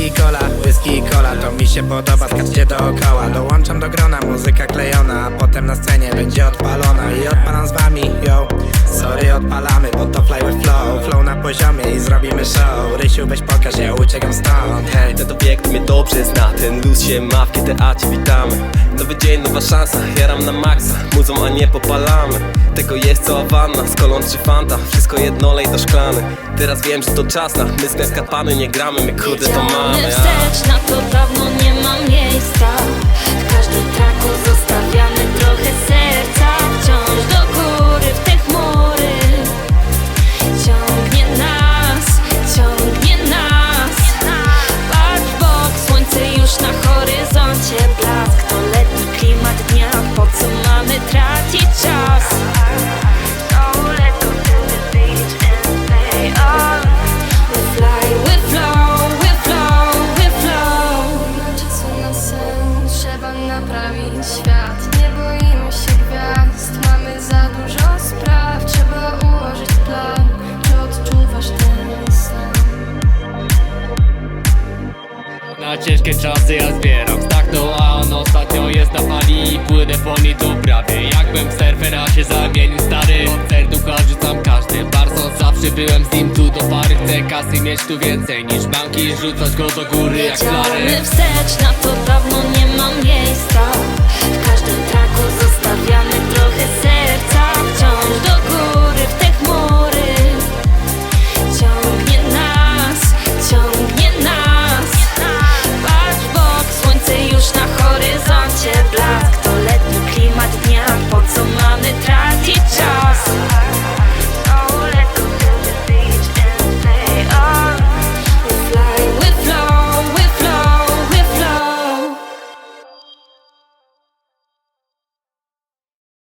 Whisky cola, whisky cola To mi się podoba, skaczcie dookoła. Dołączam do grona, muzyka klejona A potem na scenie będzie odpalona. I odpalam z wami, yo Sorry, odpalamy, bo to fly with flow. Flow na poziomie i zrobimy show. Rysiu, weź pokaż, ja uciekam stąd, hej. Ten obiekt mnie dobrze zna Ten luz się ma w GTA cię witamy. Nowy dzień, nowa szansa Jaram na maksa Muzą, a nie popalamy Tego jest co Awanna Z kolą czy Fanta. Wszystko jedno, lej do szklany. Teraz wiem, że to czas na My z skapany nie gramy. My kurde to mamy a. wstecz, na to dawno nie ma miejsca świat. Nie boimy się gwiazd, mamy za dużo spraw. Trzeba ułożyć plan, czy odczuwasz ten sen? Na ciężkie czasy ja zbieram Staknął, a on ostatnio jest na fali. I płynę po niej tu prawie Jakbym surfera się zamienił stary. Od serducha rzucam każdy Barson zawsze byłem z nim tu do pary. Chcę kasy mieć tu więcej niż banki. Rzucać go do góry jak flary. Wiedziałamy wstecz, na